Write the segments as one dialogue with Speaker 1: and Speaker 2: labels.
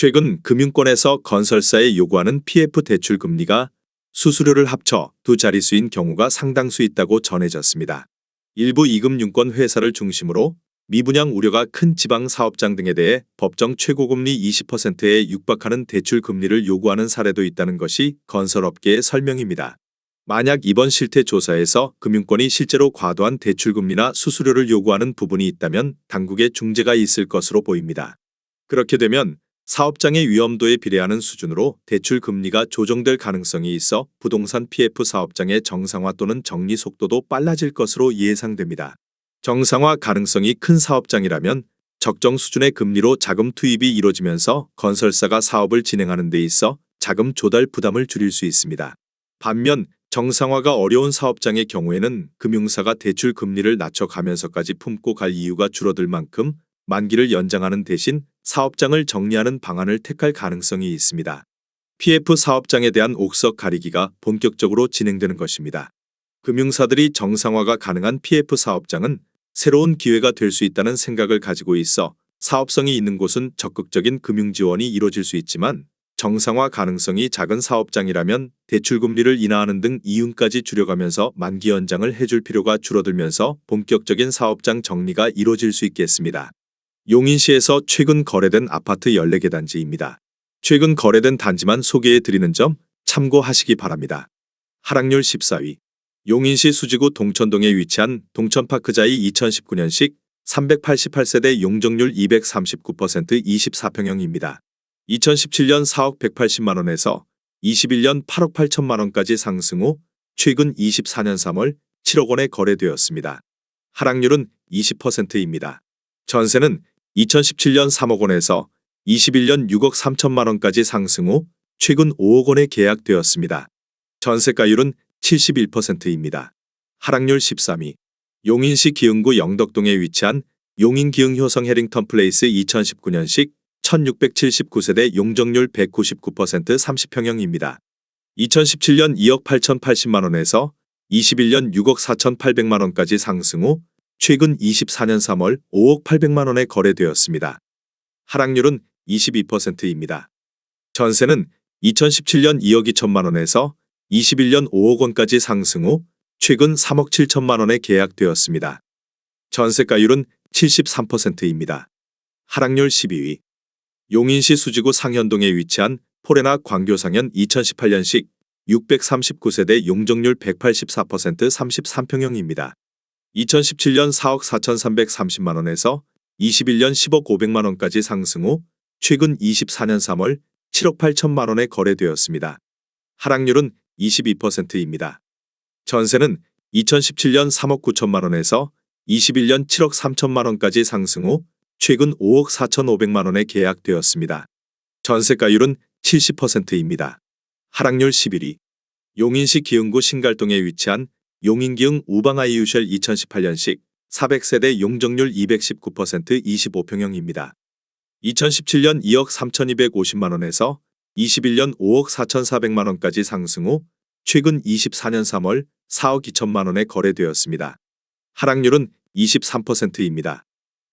Speaker 1: 최근 금융권에서 건설사에 요구하는 PF 대출 금리가 수수료를 합쳐 두 자릿수인 경우가 상당수 있다고 전해졌습니다. 일부 이금융권 회사를 중심으로 미분양 우려가 큰 지방 사업장 등에 대해 법정 최고금리 20%에 육박하는 대출 금리를 요구하는 사례도 있다는 것이 건설업계의 설명입니다. 만약 이번 실태 조사에서 금융권이 실제로 과도한 대출 금리나 수수료를 요구하는 부분이 있다면 당국의 중재가 있을 것으로 보입니다. 그렇게 되면 사업장의 위험도에 비례하는 수준으로 대출 금리가 조정될 가능성이 있어 부동산 PF 사업장의 정상화 또는 정리 속도도 빨라질 것으로 예상됩니다. 정상화 가능성이 큰 사업장이라면 적정 수준의 금리로 자금 투입이 이뤄지면서 건설사가 사업을 진행하는 데 있어 자금 조달 부담을 줄일 수 있습니다. 반면 정상화가 어려운 사업장의 경우에는 금융사가 대출 금리를 낮춰가면서까지 품고 갈 이유가 줄어들 만큼 만기를 연장하는 대신 사업장을 정리하는 방안을 택할 가능성이 있습니다. PF 사업장에 대한 옥석 가리기가 본격적으로 진행되는 것입니다. 금융사들이 정상화가 가능한 PF 사업장은 새로운 기회가 될 수 있다는 생각을 가지고 있어 사업성이 있는 곳은 적극적인 금융 지원이 이뤄질 수 있지만 정상화 가능성이 작은 사업장이라면 대출 금리를 인하하는 등 이윤까지 줄여가면서 만기 연장을 해줄 필요가 줄어들면서 본격적인 사업장 정리가 이뤄질 수 있겠습니다. 용인시에서 최근 거래된 아파트 14개 단지입니다. 최근 거래된 단지만 소개해 드리는 점 참고하시기 바랍니다. 하락률 14위. 용인시 수지구 동천동에 위치한 동천파크자이 2019년식 388세대 용적률 239% 24평형입니다. 2017년 4억 180만원에서 21년 8억 8천만원까지 상승 후 최근 24년 3월 7억 원에 거래되었습니다. 하락률은 20%입니다. 전세는 2017년 3억 원에서 21년 6억 3천만 원까지 상승 후 최근 5억 원에 계약되었습니다. 전세가율은 71%입니다. 하락률 13위. 용인시 기흥구 영덕동에 위치한 용인 기흥 효성 해링턴 플레이스 2019년식 1679세대 용적률 199% 30평형입니다. 2017년 2억 8,080만 원에서 21년 6억 4,800만 원까지 상승 후 최근 24년 3월 5억 800만 원에 거래되었습니다. 하락률은 22%입니다. 전세는 2017년 2억 2천만 원에서 21년 5억 원까지 상승 후 최근 3억 7천만 원에 계약되었습니다. 전세가율은 73%입니다. 하락률 12위. 용인시 수지구 상현동에 위치한 포레나 광교상현 2018년식 639세대 용적률 184% 33평형입니다. 2017년 4억 4,330만 원에서 21년 10억 500만 원까지 상승 후 최근 24년 3월 7억 8천만 원에 거래되었습니다. 하락률은 22%입니다. 전세는 2017년 3억 9천만 원에서 21년 7억 3천만 원까지 상승 후 최근 5억 4천5백만 원에 계약되었습니다. 전세가율은 70%입니다. 하락률 11위. 용인시 기흥구 신갈동에 위치한 용인기흥 우방아이유셜 2018년식 400세대 용적률 219% 25평형입니다. 2017년 2억 3,250만 원에서 21년 5억 4,400만 원까지 상승 후 최근 24년 3월 4억 2천만 원에 거래되었습니다. 하락률은 23%입니다.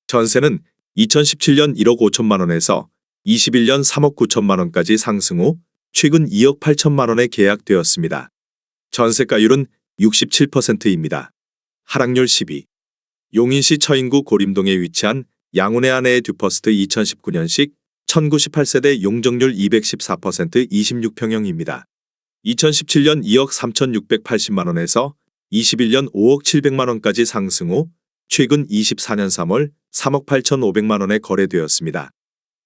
Speaker 1: 전세는 2017년 1억 5천만 원에서 21년 3억 9천만 원까지 상승 후 최근 2억 8천만 원에 계약되었습니다. 전세가율은 67%입니다. 하락률 12. 용인시 처인구 고림동에 위치한 양운의 아내의 듀퍼스트 2019년식 1098세대 용적률 214% 26평형입니다. 2017년 2억 3,680만 원에서 21년 5억 700만 원까지 상승 후 최근 24년 3월 3억 8,500만 원에 거래되었습니다.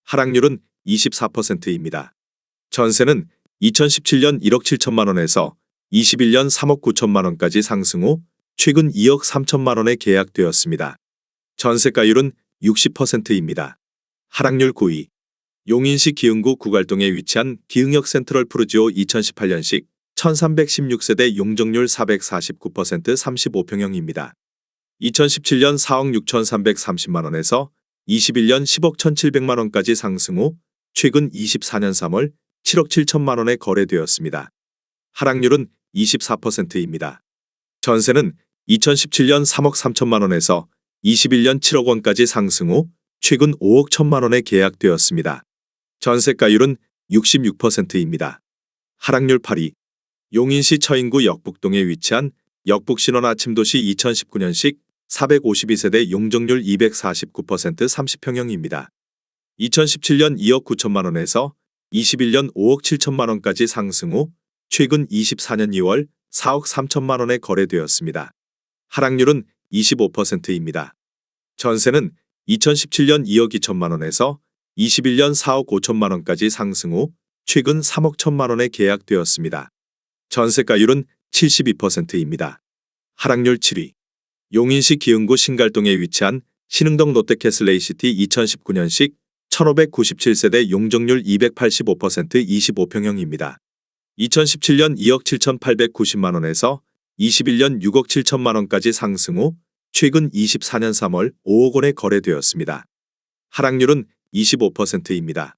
Speaker 1: 하락률은 24%입니다. 전세는 2017년 1억 7천만 원에서 21년 3억 9천만 원까지 상승 후 최근 2억 3천만 원에 계약되었습니다. 전세가율은 60%입니다. 하락률 9위. 용인시 기흥구 구갈동에 위치한 기흥역 센트럴 푸르지오 2018년식 1316세대 용적률 449% 35평형입니다. 2017년 4억 6,330만 원에서 21년 10억 1,700만 원까지 상승 후 최근 24년 3월 7억 7천만 원에 거래되었습니다. 하락률은 24%입니다. 전세는 2017년 3억 3천만 원에서 21년 7억 원까지 상승 후 최근 5억 1천만 원에 계약되었습니다. 전세가율은 66%입니다. 하락률 8위. 용인시 처인구 역북동에 위치한 역북신원 아침도시 2019년식 452세대 용적률 249% 30평형입니다. 2017년 2억 9천만 원에서 21년 5억 7천만 원까지 상승 후 최근 24년 2월 4억 3천만 원에 거래되었습니다. 하락률은 25%입니다. 전세는 2017년 2억 2천만 원에서 21년 4억 5천만 원까지 상승 후 최근 3억 1천만 원에 계약되었습니다. 전세가율은 72%입니다. 하락률 7위. 용인시 기흥구 신갈동에 위치한 신흥동 롯데캐슬 A시티 2019년식 1597세대 용적률 285% 25평형입니다. 2017년 2억 7,890만 원에서 21년 6억 7천만 원까지 상승 후 최근 24년 3월 5억 원에 거래되었습니다. 하락률은 25%입니다.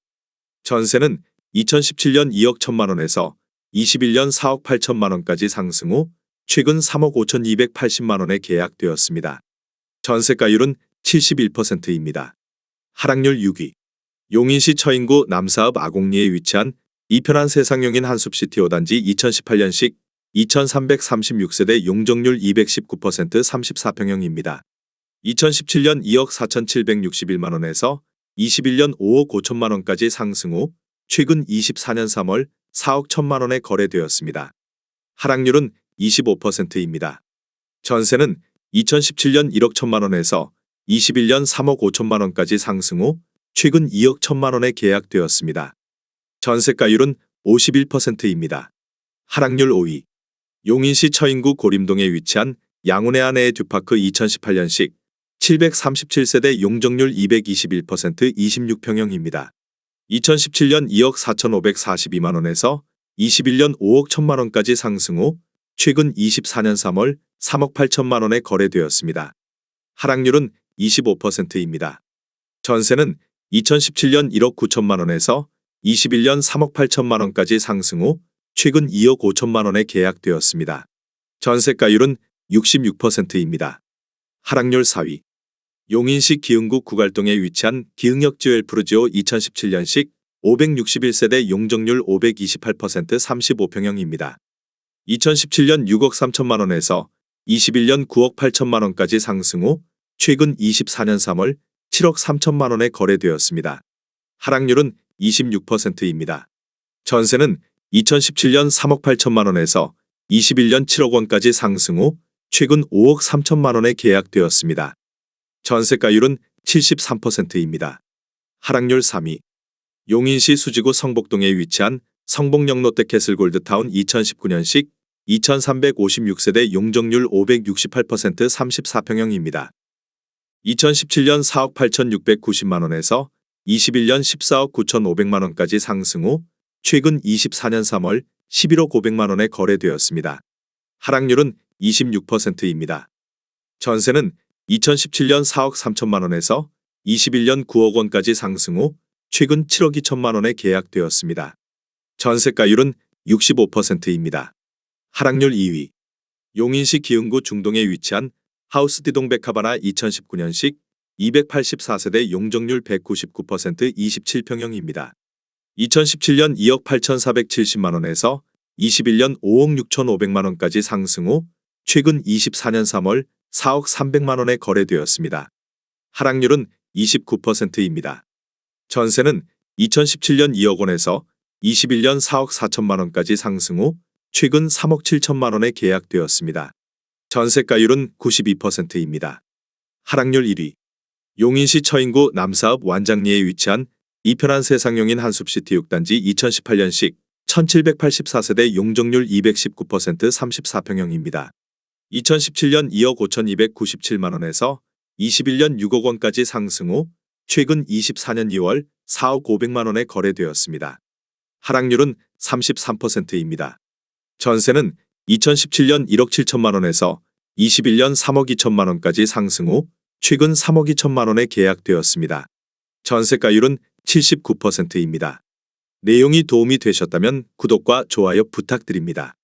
Speaker 1: 전세는 2017년 2억 1천만 원에서 21년 4억 8천만 원까지 상승 후 최근 3억 5,280만 원에 계약되었습니다. 전세가율은 71%입니다. 하락률 6위. 용인시 처인구 남사읍 아곡리에 위치한 이편한 세상용인 한숲시티 5단지 2018년식 2336세대 용적률 219% 34평형입니다. 2017년 2억 4,761만 원에서 21년 5억 5천만 원까지 상승 후 최근 24년 3월 4억 1천만 원에 거래되었습니다. 하락률은 25%입니다. 전세는 2017년 1억 1천만 원에서 21년 3억 5천만 원까지 상승 후 최근 2억 1천만 원에 계약되었습니다. 전세가율은 51%입니다. 하락률 5위. 용인시 처인구 고림동에 위치한 양운의 아내의 듀파크 2018년식 737세대 용적률 221% 26평형입니다. 2017년 2억 4,542만 원에서 21년 5억 1천만 원까지 상승 후 최근 24년 3월 3억 8천만 원에 거래되었습니다. 하락률은 25%입니다. 전세는 2017년 1억 9천만 원에서 21년 3억 8천만 원까지 상승 후 최근 2억 5천만 원에 계약되었습니다. 전세가율은 66%입니다. 하락률 4위. 용인시 기흥구 구갈동에 위치한 기흥역 듀엘프루지오 2017년식 561세대 용적률 528% 35평형입니다. 2017년 6억 3천만 원에서 21년 9억 8천만 원까지 상승 후 최근 24년 3월 7억 3천만 원에 거래되었습니다. 하락률은 26%입니다. 전세는 2017년 3억 8천만 원에서 21년 7억 원까지 상승 후 최근 5억 3천만 원에 계약되었습니다. 전세가율은 73%입니다. 하락률 3위. 용인시 수지구 성복동에 위치한 성복역 롯데캐슬 골드타운 2019년식 2356세대 용적률 568% 34평형입니다. 2017년 4억 8,690만 원에서 21년 14억 9,500만 원까지 상승 후 최근 24년 3월 11억 500만 원에 거래되었습니다. 하락률은 26%입니다. 전세는 2017년 4억 3천만 원에서 21년 9억 원까지 상승 후 최근 7억 2천만 원에 계약되었습니다. 전세가율은 65%입니다. 하락률 2위. 용인시 기흥구 중동에 위치한 하우스디동 백화바나 2019년식 284세대 용적률 199% 27평형입니다. 2017년 2억 8,470만 원에서 21년 5억 6,500만 원까지 상승 후 최근 24년 3월 4억 300만 원에 거래되었습니다. 하락률은 29%입니다. 전세는 2017년 2억 원에서 21년 4억 4천만 원까지 상승 후 최근 3억 7천만 원에 계약되었습니다. 전세가율은 92%입니다. 하락률 1위. 용인시 처인구 남사읍 완장리에 위치한 이편한 세상용인 한숲시티 6단지 2018년식 1784세대 용적률 219% 34평형입니다. 2017년 2억 5,297만 원에서 21년 6억 원까지 상승 후 최근 24년 2월 4억 500만 원에 거래되었습니다. 하락률은 33%입니다. 전세는 2017년 1억 7천만 원에서 21년 3억 2천만 원까지 상승 후 최근 3억 2천만 원에 계약되었습니다. 전세가율은 79%입니다. 내용이 도움이 되셨다면 구독과 좋아요 부탁드립니다.